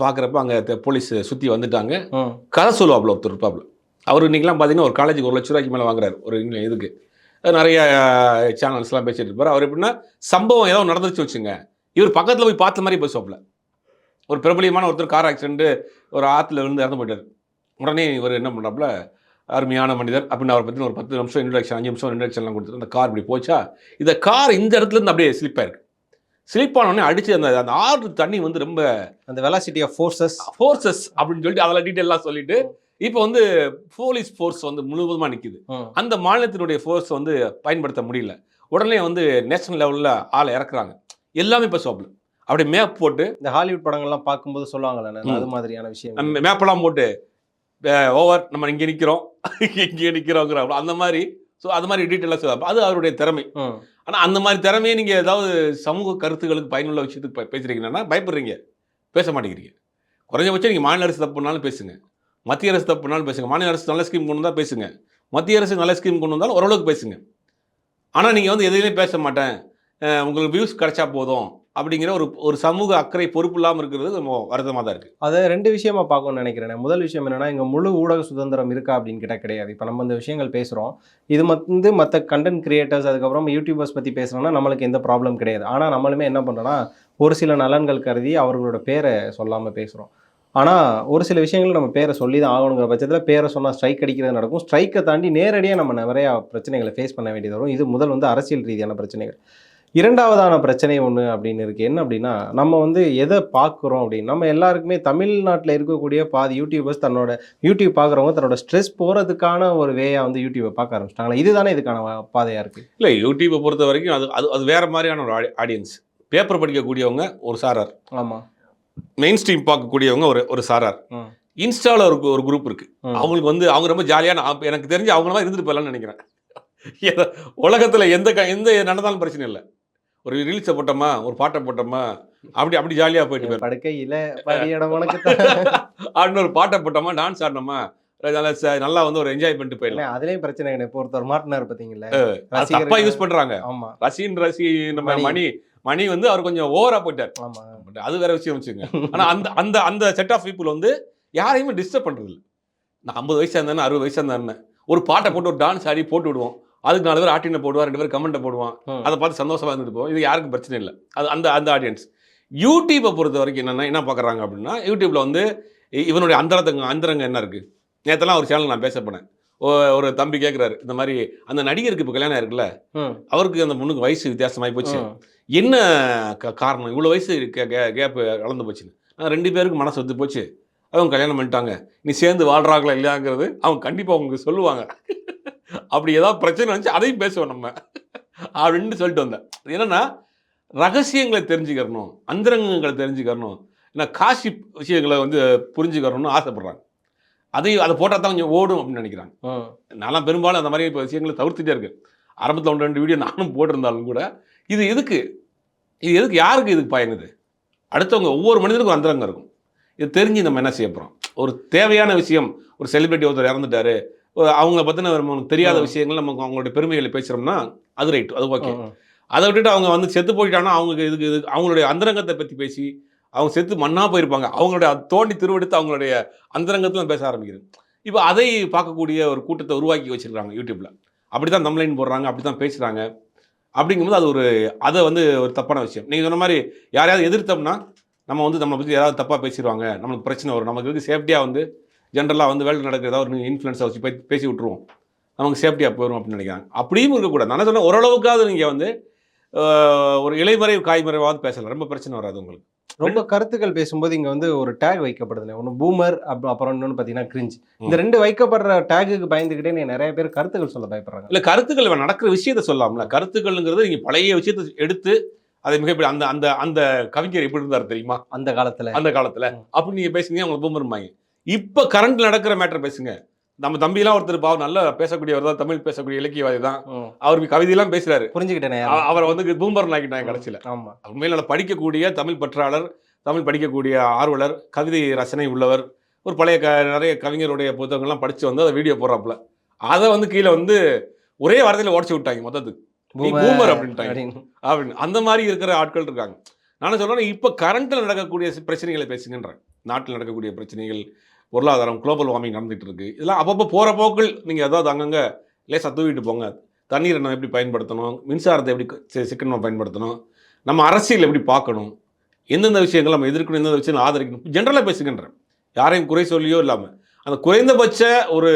பார்க்கறப்ப அங்கே போலீஸ் சுற்றி வந்துட்டாங்க. கதை சொல்லுவாப்புல ஒருத்தர் இருப்பாப்புல. அவர் இன்னைக்கெல்லாம் பார்த்தீங்கன்னா ஒரு காலேஜுக்கு ஒரு லட்ச ரூபாய்க்கு மேலே வாங்குறாரு. ஒரு இதுக்கு. நிறைய சேனல்ஸ்லாம் பேசிட்டு இருப்பார். அவர் எப்படின்னா சம்பவம் ஏதோ நடந்துச்சு வச்சுங்க இவர் பக்கத்தில் போய் பார்த்த மாதிரி பேசுவாப்புல ஒரு பிரபலியமான ஒருத்தர் கார் ஆக்சிடென்ட் ஒரு ஆற்றுல விழுந்து இறந்து போயிட்டார். உடனே இவர் என்ன பண்ணுறாப்புல அருமையான மனிதர் அப்படின்னு அவரை பற்றி ஒரு பத்து நிமிஷம் இன்ட்ரடக்ஷன் அஞ்சு நிமிஷம் இன்ட்ரடக்ஷன்லாம் கொடுத்துட்டு அந்த கார் இப்படி போச்சா? இந்த கார் இந்த இடத்துல இருந்து அப்படியே ஸ்லிப் ஆயிருக்கு. ஸ்லிப் ஆனோடனே அடிச்சு அந்த அந்த ஆறு தண்ணி வந்து ரொம்ப அந்த வெலாசிட்டி ஆஃப் ஃபோர்ஸஸ் ஃபோர்ஸஸ் அப்படின்னு சொல்லிட்டு அதெல்லாம் டீட்டெயிலாம் சொல்லிட்டு இப்போ வந்து போலீஸ் ஃபோர்ஸ் வந்து முழுவதுமாக நிற்கிது அந்த மாநிலத்தினுடைய ஃபோர்ஸ் வந்து பயன்படுத்த முடியல. உடனே வந்து நேஷனல் லெவலில் ஆளை இறக்குறாங்க. எல்லாமே இப்போ சோப்பில் அப்படியே மேப் போட்டு இந்த ஹாலிவுட் படங்கள்லாம் பார்க்கும்போது சொல்லுவாங்கல்ல. அது மாதிரியான விஷயம் மேப்பெல்லாம் போட்டு ஓவர் நம்ம இங்கே நிற்கிறோம் இங்கே நிற்கிறோங்கிற அந்த மாதிரி ஸோ அது மாதிரி டீட்டெயிலாக சொல்லுவாங்க. அது அவருடைய திறமை. ஆனால் அந்த மாதிரி திறமையை நீங்கள் ஏதாவது சமூக கருத்துக்களுக்கு பயனுள்ள விஷயத்துக்கு பே- பேசுறீங்கன்னா பயப்படுறீங்க. பேச மாட்டேங்கிறீங்க. குறைஞ்சபட்சம் நீங்கள் மாநில அரசு தப்பு பண்ணாலும் பேசுங்க. மத்திய அரசு தப்பு பண்ணாலும் பேசுங்க. மாநில அரசு நல்ல ஸ்கீம் கொண்டு வந்தால் பேசுங்க. மத்திய அரசு நல்ல ஸ்கீம் கொண்டு வந்தாலும் ஓரளவுக்கு பேசுங்க. ஆனால் நீங்கள் வந்து எதுலையுமே பேச மாட்டேன். உங்களுக்கு வியூஸ் கிடைச்சா போதும் அப்படிங்கிற ஒரு ஒரு சமூக அக்கறை பொறுப்பு இல்லாமல் இருக்கிறது ரொம்ப வருத்தமாக தான் இருக்குது அதை ரெண்டு விஷயமா பார்க்கணும்னு நினைக்கிறேன். முதல் விஷயம் என்னென்னா இங்கே முழு ஊடக சுதந்திரம் இருக்கா அப்படின்னு கேட்டால் கிடையாது. இப்போ நம்ம இந்த விஷயங்கள் பேசுகிறோம் இது வந்து மற்ற கண்டென்ட் கிரியேட்டர்ஸ் அதுக்கப்புறம் யூடியூபர்ஸ் பற்றி பேசுகிறோம்னா நம்மளுக்கு எந்த ப்ராப்ளம் கிடையாது. ஆனால் நம்மளுமே என்ன பண்ணுறோன்னா ஒரு சில நலன்கள் கருதி அவர்களோட பேரை சொல்லாமல் பேசுகிறோம் ஆனால் ஒரு சில விஷயங்கள் நம்ம பேரை சொல்லி தான் ஆகணுங்கிற பட்சத்தில் பேரை சொன்னால் ஸ்ட்ரைக் அடிக்கிறது நடக்கும். ஸ்ட்ரைக்கை தாண்டி நேரடியாக நம்ம நிறையா பிரச்சனைகளை ஃபேஸ் பண்ண வேண்டியது வரும். இது முதல் வந்து அரசியல் ரீதியான பிரச்சனைகள். இரண்டாவதான பிரச்சனை ஒன்று அப்படின்னு இருக்குது என்ன அப்படின்னா நம்ம வந்து எதை பார்க்குறோம் அப்படின்னு நம்ம எல்லாருக்குமே தமிழ்நாட்டில் இருக்கக்கூடிய பாதி யூடியூபர்ஸ் தன்னோட யூடியூப் பார்க்குறவங்க தன்னோட ஸ்ட்ரெஸ் போகிறதுக்கான ஒரு வேயாக வந்து யூடியூப்பை பார்க்க ஆரம்பிச்சிட்டாங்களா இதுதானே இதுக்கான வ- பாதையா இருக்குது இல்லை யூடியூப்பை பொறுத்த வரைக்கும் அது அது அது வேறு மாதிரியான ஒரு ஆடியன்ஸ் பேப்பர் படிக்கக்கூடியவங்க ஒரு சாரார் ஆமாம் மெயின் ஸ்ட்ரீம் பார்க்கக்கூடியவங்க ஒரு ஒரு சாரார். இன்ஸ்டாவில் ஒரு ஒரு குரூப் இருக்குது அவங்களுக்கு வந்து அவங்க ரொம்ப ஜாலியான எனக்கு தெரிஞ்சு அவங்க மாதிரி இருந்துட்டு போயிடலாம்னு நினைக்கிறேன். உலகத்தில் எந்த க எந்த நடந்தாலும் பிரச்சனை இல்லை. ஒரு ரீல்ஸை போட்டோமா ஒரு பாட்டை போட்டோமா அப்படி அப்படி ஜாலியாக போயிட்டு படுக்கையில் அப்படின்னு ஒரு பாட்டை போட்டோமா டான்ஸ் ஆடினோமா நல்லா வந்து ஒரு என்ஜாய் பண்ணிட்டு போயிடலாம். அதுலேயும் பிரச்சனை இப்போ ஒருத்தர் மாட்டினார் பார்த்தீங்களா அது தப்பாக யூஸ் பண்ணுறாங்க ஆமாம் ரசின் ரசி நம்ம மணி. மணி வந்து அவர் கொஞ்சம் ஓவரா போயிட்டார். அது வேற விஷயம் வச்சுங்க ஆனா அந்த அந்த அந்த செட் ஆஃப் பீப்புள் வந்து யாரையுமே டிஸ்டர்ப் பண்றது இல்லை நான் ஐம்பது வயசா இருந்தானே அறுபது வயசா இருந்தானே ஒரு பாட்டை போட்டு ஒரு டான்ஸ் ஆடி போட்டு விடுவோம். அதுக்கு நாலு பேர் ஆட்டின போடுவான் ரெண்டு பேர் கமெண்ட்டை போடுவான். அதை பார்த்து சந்தோஷமா இருந்துட்டு போவோம். இது யாருக்கும் பிரச்சனை இல்லை. அது அந்த அந்த ஆடியன்ஸ் யூடியூப்பை பொறுத்த வரைக்கும் என்னன்னா என்ன பார்க்குறாங்க அப்படின்னா யூடியூப்ல வந்து இவனுடைய அந்தரத்தங்க அந்தரங்க என்ன இருக்கு? நேத்தெல்லாம் ஒரு சேனல் நான் பேச போனேன். ஒரு தம்பி கேட்குறாரு இந்த மாதிரி அந்த நடிகருக்கு இப்போ கல்யாணம் இருக்குல்ல அவருக்கு அந்த பொண்ணுக்கு வயசு வித்தியாசமாகி போச்சு. என்ன க- காரணம்? இவ்வளோ வயசு கேப் கலந்து போச்சுன்னு. ரெண்டு பேருக்கு மனசு ஒத்து போச்சு. அவங்க கல்யாணம் பண்ணிட்டாங்க. நீ சேர்ந்து வாழ்றாங்களா இல்லையாங்கிறது அவங்க கண்டிப்பாக அவங்க சொல்லுவாங்க. அப்படி ஏதாவது பிரச்சனை வந்துச்சு அதையும் பேசுவோம் நம்ம. அப்படின்னு சொல்லிட்டு வந்தேன். என்னன்னா ரகசியங்களை தெரிஞ்சுக்கிறணும் அந்தரங்கங்களை தெரிஞ்சுக்கிறணும். ஏன்னா காசி விஷயங்களை வந்து புரிஞ்சுக்கிறணும்னு ஆசைப்படுறாங்க. அதையும் அதை போட்டால் தான் கொஞ்சம் ஓடும் அப்படின்னு நினைக்கிறாங்க. நான்லாம் பெரும்பாலும் அந்த மாதிரி இப்போ விஷயங்களை தவிர்த்துட்டே இருக்கு ஆரம்பத்தில் ஒன்று ரெண்டு வீடியோ நானும் போட்டிருந்தாலும் கூட இது எதுக்கு? இது எதுக்கு? யாருக்கு இதுக்கு பயங்குது அடுத்தவங்க ஒவ்வொரு மனிதனுக்கும் அந்தரங்கம் இருக்கும். இது தெரிஞ்சு நம்ம என்ன செய்ய போகிறோம் ஒரு தேவையான விஷயம் ஒரு செலிபிரிட்டி ஒருத்தர் இறந்துட்டாரு அவங்கள பற்றின நமக்கு தெரியாத. விஷயங்கள் நம்ம அவங்களுடைய பெருமைகளை பேசுகிறோம்னா அது ரைட் அது ஓகே. அதை விட்டுட்டு அவங்க வந்து செத்து போயிட்டாங்கன்னா அவங்க இதுக்கு இது அவங்களுடைய அந்தரங்கத்தை பற்றி பேசி அவங்க செத்து மண்ணா போயிருப்பாங்க. அவங்களுடைய தோண்டி திருவெடுத்து அவங்களுடைய அந்தரங்கத்தில் பேச ஆரம்பிக்கிறது இப்போ அதை பார்க்கக்கூடிய ஒரு கூட்டத்தை உருவாக்கி வச்சிருக்காங்க யூடியூப்ல அப்படி தான் தம்லைன் போடுறாங்க அப்படி தான் பேசுகிறாங்க அப்படிங்கும்போது அது ஒரு அதை வந்து ஒரு தப்பான விஷயம். நீங்கள் சொன்ன மாதிரி யாரையாவது எதிர்த்தோம்னா நம்ம வந்து நம்மளை பற்றி யாராவது தப்பாக பேசிடுவாங்க. நம்மளுக்கு பிரச்சனை வரும். நமக்கு வந்து சேஃப்டியாக வந்து ஜென்ரலாக வந்து வேர்ல்டு நடக்கிற ஏதாவது ஒரு இன்ஃப்ளூயன்ஸை வச்சு பேசி விட்ருவோம் நமக்கு சேஃப்டியாக போயிடும் அப்படின்னு நினைக்கிறாங்க. அப்படியும் இருக்கக்கூடாது. நான் சொன்னேன்? ஓரளவுக்காவது நீங்கள் வந்து ஒரு இலைமறை காய்மறைவாவது பேசலாம். ரொம்ப பிரச்சனை வராது உங்களுக்கு. ரொம்ப கருத்துக்கள் பேசும்போது இங்க வந்து ஒரு டேக் வைக்கப்படுதுல ஒன்று பூமர் அப்புறம் இன்னொன்று பார்த்தீங்கன்னா கிரிஞ்ச் இந்த ரெண்டு வைக்கப்படுற டேகுக்கு பயந்துக்கிட்டே நீ நிறைய பேர் கருத்துக்கள் சொல்ல பயப்படுறாங்க. இல்லை கருத்துக்கள் நடக்கிற விஷயத்த சொல்லலாம்ல. கருத்துக்கள்ங்கிறது நீங்கள் பழைய விஷயத்தை எடுத்து அதை மிகப்பெரிய அந்த அந்த அந்த கவிஞர் எப்படி இருந்தார் தெரியுமா? அந்த காலத்துல. அந்த காலத்துல. அப்படி நீங்க பேசுனீங்க அவங்க பூமருமாங்க இப்ப கரண்ட்ல நடக்கிற மேட்டர் பேசுங்க. நம்ம தம்பிலாம் ஒருத்தர் பாவம் நல்லா பேசக்கூடியவர் தான் தமிழ் பேசக்கூடிய இலக்கியவாதி தான். அவர் கவிதையெல்லாம் பேசுறாரு. புரிஞ்சுக்கிட்டேனே அவரை வந்து பூமர் ஆக்கிட்டாங்க கடைசியில. ஆமா. உண்மையில் நல்லா படிக்கக்கூடிய தமிழ் பற்றாளர் தமிழ் படிக்கக்கூடிய ஆர்வலர் கவிதை ரசனை உள்ளவர் ஒரு பழைய க நிறைய கவிஞருடைய புத்தகங்கள்லாம் படிச்சு வந்து அதை வீடியோ போடுறாப்புல. அதை வந்து கீழே வந்து ஒரே வாரத்தில் உடச்சி விட்டாங்க மொத்தத்துக்கு. boomer அப்படின்ட்டாங்க. அப்படின்னு. அந்த மாதிரி இருக்கிற ஆட்கள் இருக்காங்க. நான் சொல்றேன் இப்போ கரண்ட்டில் நடக்கக்கூடிய பிரச்சனைகளை பேசுங்கன்றேன். நாட்டில் நடக்கக்கூடிய பிரச்சனைகள் பொருளாதாரம் குளோபல் வார்மிங் நடந்துகிட்டு இருக்குது இதெல்லாம் அப்பப்போ போகிற போக்கள் நீங்கள் ஏதாவது அங்கங்கே லேசாக தூவிட்டு போங்க. தண்ணீரை நம்ம எப்படி பயன்படுத்தணும்? மின்சாரத்தை எப்படி சி- சிக்கனமாக பயன்படுத்தணும்? நம்ம அரசியல் எப்படி பார்க்கணும்? எந்தெந்த விஷயங்கள் நம்ம எதிர்க்கணும் எந்தெந்த விஷயங்கள் ஆதரிக்கணும்? ஜென்ரலாக பேசுகின்றேன் யாரையும் குறை சொல்லியோ இல்லாமல் அந்த குறைந்தபட்ச ஒரு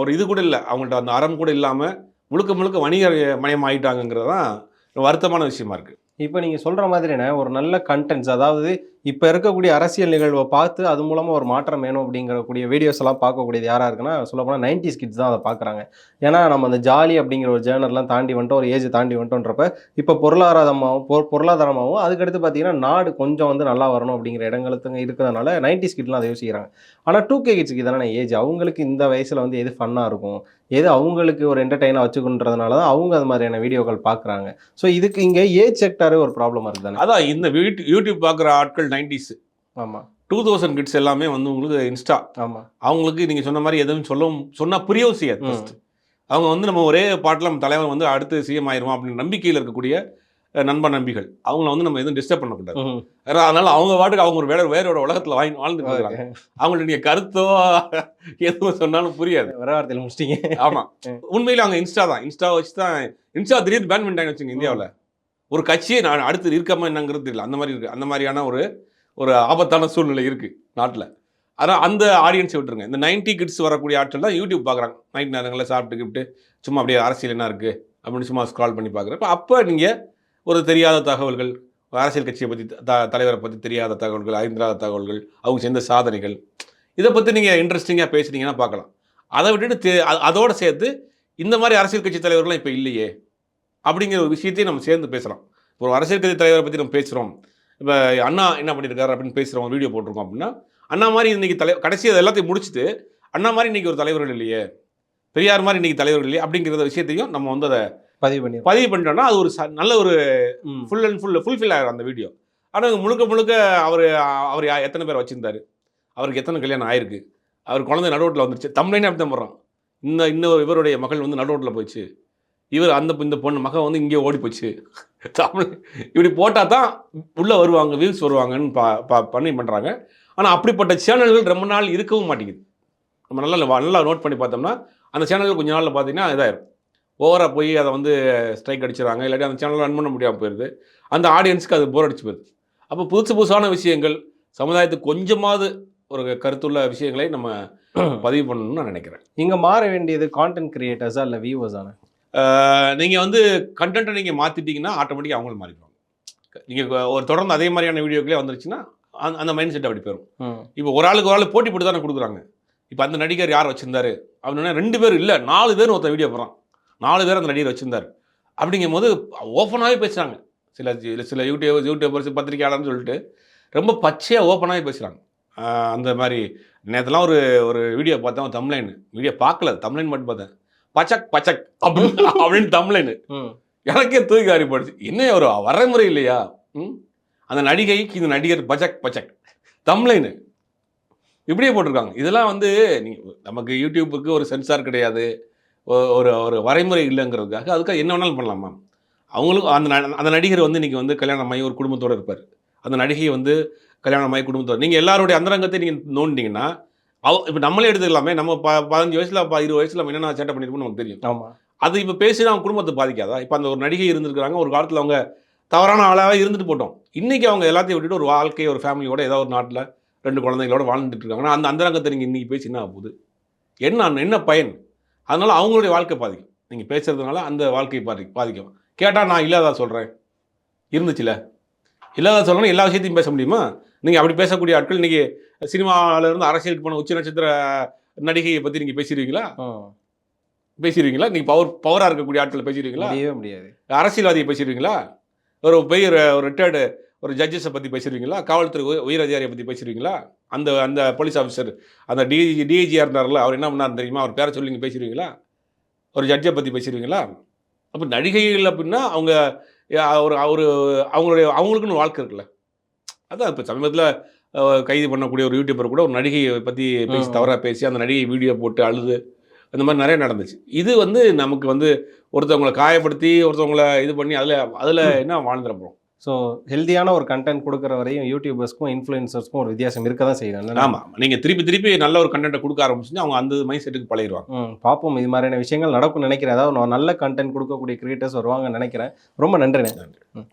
ஒரு இது கூட இல்லை. அவங்கள்ட்ட அந்த அறம் கூட இல்லாமல் முழுக்க முழுக்க வணிக மயம் ஆகிட்டாங்கங்கிறது தான் வருத்தமான விஷயமா இருக்குது இப்போ நீங்கள் சொல்கிற மாதிரின ஒரு நல்ல கண்டென்ட்ஸ் அதாவது இப்போ இருக்கக்கூடிய அரசியல் நிகழ்வை பார்த்து அது மூலமாக ஒரு மாற்றம் வேணும் அப்படிங்கிறக்கூடிய வீடியோஸ் எல்லாம் பார்க்கக்கூடியது யாராக இருக்குன்னா சொல்லப்போனால் நைன்டிஸ் கிட்ஸ் தான் அதை பார்க்குறாங்க. ஏன்னா நம்ம அந்த ஜாலி அப்படிங்கிற ஒரு ஜேர்னர்லாம் தாண்டி வந்துட்டோம் ஒரு ஏஜ் தாண்டி வந்துட்டோன்றப்ப இப்போ பொருளாதாரமாகவும் பொ பொருளாதாரமாகவும் அதுக்கடுத்து பார்த்தீங்கன்னா நாடு கொஞ்சம் வந்து நல்லா வரணும் அப்படிங்கிற இடங்களுக்கு இருக்கிறதுனால நைன்டிஸ் கிட்லாம் அதை யோசிக்கிறாங்க. ஆனால் டூ கே கிட்ஸுக்கு தானே ஏஜ் அவங்களுக்கு இந்த வயசில் வந்து எது ஃபன்னாக இருக்கும்? எது அவங்களுக்கு ஒரு என்டர்டெயினாக வச்சுக்கணுன்றதுனால தான் அவங்க அது மாதிரியான வீடியோக்கள் பார்க்குறாங்க. ஸோ இதுக்கு இங்கே ஏஜ் செக்டாரே ஒரு ப்ராப்ளமாக இருக்குது அதான் இந்த வீட்டு யூடியூப் பார்க்குற ஆட்கள் நைன்டிஸ். ஆமாம் டூ தௌசண்ட் கிட்ஸ் எல்லாமே வந்து உங்களுக்கு இன்ஸ்டா. ஆமாம் அவங்களுக்கு நீங்கள் சொன்ன மாதிரி எதுவும் சொல்லவும் சொன்னால் புரியவும் செய்யாது. அவங்க வந்து நம்ம ஒரே பாட்டில் நம்ம தலைவர் வந்து அடுத்து சிஎம் ஆயிருவோம் அப்படின்னு நம்பிக்கையில் இருக்கக்கூடிய அஹ், நண்ப நம்பிகள் அவங்கள வந்து நம்ம எதுவும் டிஸ்டர்ப் பண்ணக்கூடாது. அதனால அவங்க பாட்டுக்கு அவங்க ஒரு வேற வேறோட உலகத்தில் வாங்கி வாழ்ந்துட்டு இருக்காங்க அவங்கள்ட்ட நீங்கள் கருத்தோ எதுவும் சொன்னாலும் புரியாது. வர வார்த்தையில் முடிச்சிட்டீங்க. ஆமா. உண்மையில அவங்க இன்ஸ்டா தான். இன்ஸ்டா வச்சு தான் இன்ஸ்டா திடீர்னு பேன் பண்ணிட்டாங்க வச்சுங்க இந்தியாவில். ஒரு கட்சியை நான் அடுத்து இருக்கமா என்னங்கிறது தெரியல. அந்த மாதிரி இருக்குது அந்த மாதிரியான ஒரு ஒரு ஆபத்தான சூழ்நிலை இருக்குது நாட்டில். அதான் அந்த ஆடியன்ஸை விட்டுருங்க. இந்த 90 கிட்ஸ் வரக்கூடிய ஆட்கள் தான் யூடியூப் பார்க்குறாங்க நைட் நேரங்களில் சாப்பிட்டு கிப்ட்டு சும்மா அப்படியே அரசியல் என்ன இருக்குது அப்படின்னு சும்மா ஸ்க்ரால் பண்ணி பார்க்குறப்ப அப்போ நீங்கள் ஒரு தெரியாத தகவல்கள் அரசியல் கட்சியை பற்றி த தலைவரை பற்றி தெரியாத தகவல்கள் அறிந்திராத தகவல்கள் அவங்க சேர்ந்த சாதனைகள் இதை பற்றி நீங்கள் இன்ட்ரெஸ்டிங்காக பேசுனீங்கன்னா பார்க்கலாம் அதை விட்டுட்டு தே- அதோடு சேர்த்து இந்த மாதிரி அரசியல் கட்சி தலைவர்கள்லாம் இப்போ இல்லையே. அப்படிங்கிற ஒரு விஷயத்தையும் நம்ம சேர்ந்து பேசலாம். ஒரு அரசியல் கட்சி தலைவரை பற்றி நம்ம பேசுகிறோம் இப்போ அண்ணா என்ன பண்ணியிருக்காரு அப்படின்னு பேசுகிறோம் வீடியோ போட்டிருக்கோம் அப்படின்னா அண்ணா மாதிரி இன்னைக்கு தலை கடைசி அது எல்லாத்தையும் முடிச்சுட்டு அண்ணா மாதிரி இன்னைக்கு ஒரு தலைவர்கள் இல்லையே பெரியார் மாதிரி இன்னைக்கு தலைவர்கள் இல்லையே அப்படிங்கிற விஷயத்தையும் நம்ம வந்து அதை பதிவு பண்ணி பதிவு பண்ணிட்டோம்னா அது ஒரு ச- நல்ல ஒரு. ஃபுல் அண்ட் ஃபுல் ஃபுல்ஃபில் ஆகிடும் அந்த வீடியோ. ஆனால் முழுக்க முழுக்க அவர் அவர் எத்தனை பேர் வச்சிருந்தாரு? அவருக்கு எத்தனை கல்யாணம் ஆயிருக்கு? அவர் குழந்தை நடுவோட்டில் வந்துருச்சு. தமிழ்னே அப்படி தான் இந்த இன்னும் இவருடைய மகள் வந்து நடுவோட்டில் போச்சு இவர் அந்த இந்த பொண்ணு மகன் வந்து இங்கே ஓடி போச்சு தமிழ் இப்படி போட்டால் தான் உள்ளே வருவாங்க வியூஸ் வருவாங்கன்னு பா பா பண்ணி பண்ணுறாங்க ஆனால் அப்படிப்பட்ட சேனல்கள் ரொம்ப நாள் இருக்கவும் மாட்டேங்குது. நம்ம நல்லா நல்லா நோட் பண்ணி பார்த்தோம்னா அந்த சேனல் கொஞ்ச நாளில் பார்த்தீங்கன்னா இதாயிரும். ஓவராக போய் அதை வந்து ஸ்ட்ரைக் அடிச்சிடறாங்க இல்லாட்டி அந்த சேனல் ரன் பண்ண முடியாமல் போயிடுது. அந்த ஆடியன்ஸ்க்கு அது போர் அடிச்சு போயிடுது. அப்போ புதுசு புதுசான விஷயங்கள் சமுதாயத்துக்கு கொஞ்சமாவது ஒரு கருத்துள்ள விஷயங்களை நம்ம பதிவு பண்ணணும்னு நான் நினைக்கிறேன். இங்க மாற வேண்டியது கான்டென்ட் கிரியேட்டர்ஸா இல்ல வியூவர்ஸான நீங்கள் வந்து கண்டென்ட்டை நீங்கள் மாற்றிட்டீங்கன்னா ஆட்டோமேட்டிக்காக அவங்களும் மாறிடுவாங்க. நீங்கள் ஒரு தொடர்ந்து அதே மாதிரியான வீடியோக்களே வந்துருச்சுன்னா அந்த அந்த மைண்ட் செட் அப்படி போயிடும் இப்போ ஒரு ஆளுக்கு ஒரு ஆள் போட்டி போட்டு தானே கொடுக்குறாங்க. இப்போ அந்த நடிகர் யார் வச்சிருந்தாரு? அப்படின்னா ரெண்டு பேர் இல்லை நாலு பேர் ஒருத்தன் வீடியோ போடுறான். நாலு பேர் அந்த நடிகர் வச்சிருந்தாரு. அப்படிங்கும் போது ஓப்பனாகவே பேசுகிறாங்க சில சில- சில யூடியூபர்ஸ் யூடியூபர்ஸ் பத்திரிக்கையாளர்னு சொல்லிட்டு ரொம்ப பச்சையாக ஓப்பனாகவே பேசுகிறாங்க அந்த மாதிரி நேற்றுலாம் ஒரு ஒரு வீடியோ பார்த்தேன் தமிழ்லைன் வீடியோ பார்க்கல தமிழ்லைன் மட்டும் பார்த்தேன். பச்சக் பச்சக் அப்படின்னு அப்படின்னு தமிழ்லைன் எனக்கே தூக்கி போடுச்சு என்ன ஒரு வரைமுறை இல்லையா? அந்த நடிகைக்கு இந்த நடிகர் பச்சக் பச்சக் தம்லைனு இப்படியே போட்டிருக்காங்க. இதெல்லாம் வந்து நீ நமக்கு யூடியூப்புக்கு ஒரு சென்சார் கிடையாது. ஒரு ஒரு வரைமுறை இல்லைங்கிறதுக்காக அதுக்காக என்ன வேணாலும் பண்ணலாமா அவங்களும் அந்த அந்த நடிகர் வந்து இன்னைக்கு வந்து கல்யாணம் ஆகி ஒரு குடும்பத்தோடு இருப்பார். அந்த நடிகை வந்து கல்யாணம் ஆகி குடும்பத்தோடு நீங்கள் எல்லாருடைய அந்தரங்கத்தை நீங்கள் நோண்டிங்கன்னா அவ இப்போ நம்மளே எடுத்துக்கலாமே. நம்ம ப பதினஞ்சு வயசில் இருபது வயசில் நம்ம என்னென்ன சேட்டை பண்ணியிருப்போம்னு நமக்கு தெரியும். ஆமா. அது இப்போ பேசினா அவங்க குடும்பத்தை பாதிக்காதா? இப்போ அந்த ஒரு நடிகை இருந்திருக்காங்க ஒரு காலத்தில் அவங்க தவறான ஆளாகவே இருந்துட்டு போட்டோம். இன்னைக்கு அவங்க எல்லாத்தையும் விட்டுட்டு ஒரு வாழ்க்கை ஒரு ஃபேமிலியோட ஏதோ ஒரு நாட்டில் ரெண்டு குழந்தைங்களோட வாழ்ந்துட்டு இருக்காங்கன்னா அந்த அந்தரங்கத்தை நீங்கள் இன்னைக்கு பேசி என்ன ஆக போகுது. என்ன என்ன பயன்? அதனால அவங்களுடைய வாழ்க்கை பாதிக்கும். நீங்கள் பேசுறதுனால அந்த வாழ்க்கை பாதி பாதிக்கும். கேட்டால் நான் இல்லாதா சொல்கிறேன் இருந்துச்சுல? இல்லாத சொல்லணும் எல்லா விஷயத்தையும் பேச முடியுமா? நீங்கள் அப்படி பேசக்கூடிய ஆட்கள் இன்னைக்கு சினிமாவில இருந்து அரசியலுக்கு போன உச்ச நட்சத்திர நடிகையை பற்றி நீங்கள் பேசிடுவீங்களா. பேசிடுவீங்களா நீங்கள் பவர் பவராக இருக்கக்கூடிய ஆட்களை பேசிடுவீங்களா முடியாது. அரசியல்வாதியை பேசிடுவீங்களா ஒரு பெரிய ஒரு ரிட்டையர்டு ஒரு ஜட்ஜஸை பற்றி பேசிடுவீங்களா காவல்துறை உய- உயர் அதிகாரியை பற்றி பேசிடுவீங்களா அந்த அந்த போலீஸ் ஆஃபீஸர் அந்த டிஜி டிஐஜியாக இருந்தார்ல அவர் என்ன பண்ணார் தெரியுமா? அவர் பேரை சொல்லி நீங்கள் பேசிடுவீங்களா ஒரு ஜட்ஜை பற்றி பேசிடுவீங்களா அப்போ நடிகைகள் அப்படின்னா அவங்க ஒரு ஒரு அவங்களுடைய அவங்களுக்குன்னு வாழ்க்கை இருக்குல்ல. அதான் இப்போ சமீபத்தில் கைது பண்ணக்கூடிய ஒரு யூடியூபர் கூட ஒரு நடிகையை பற்றி பேசி. தவறாக பேசி அந்த நடிகை வீடியோ போட்டு அழுது. அந்த மாதிரி நிறைய நடந்துச்சு. இது வந்து நமக்கு வந்து ஒருத்தவங்களை காயப்படுத்தி ஒருத்தவங்களை இது பண்ணி அதில் அதில் என்ன வாழ்ந்துட போகிறோம் ஸோ ஹெல்தியான ஒரு கண்டென்ட் கொடுக்குற வரையும் யூடியூபர்ஸ்க்கும் இன்ஃப்ளூயன்சர்ஸ்க்கும் ஒரு வித்தியாசம் இருக்க தான் செய்யுது. ஆமா நீங்க திருப்பி திருப்பி நல்ல ஒரு கண்டென்ட்டை கொடுக்க ஆரம்பிச்சுன்னா அவங்க அந்த மைண்ட் செட்டுக்கு பழகிடுவாங்க. பார்ப்போம் இது மாதிரியான விஷயங்கள் நடக்கும்னு நினைக்கிறேன். அதாவது நல்ல கண்டென்ட் கொடுக்கக்கூடிய கிரியேட்டர்ஸ் வருவாங்கன்னு நினைக்கிறேன். ரொம்ப நன்றி. ம்.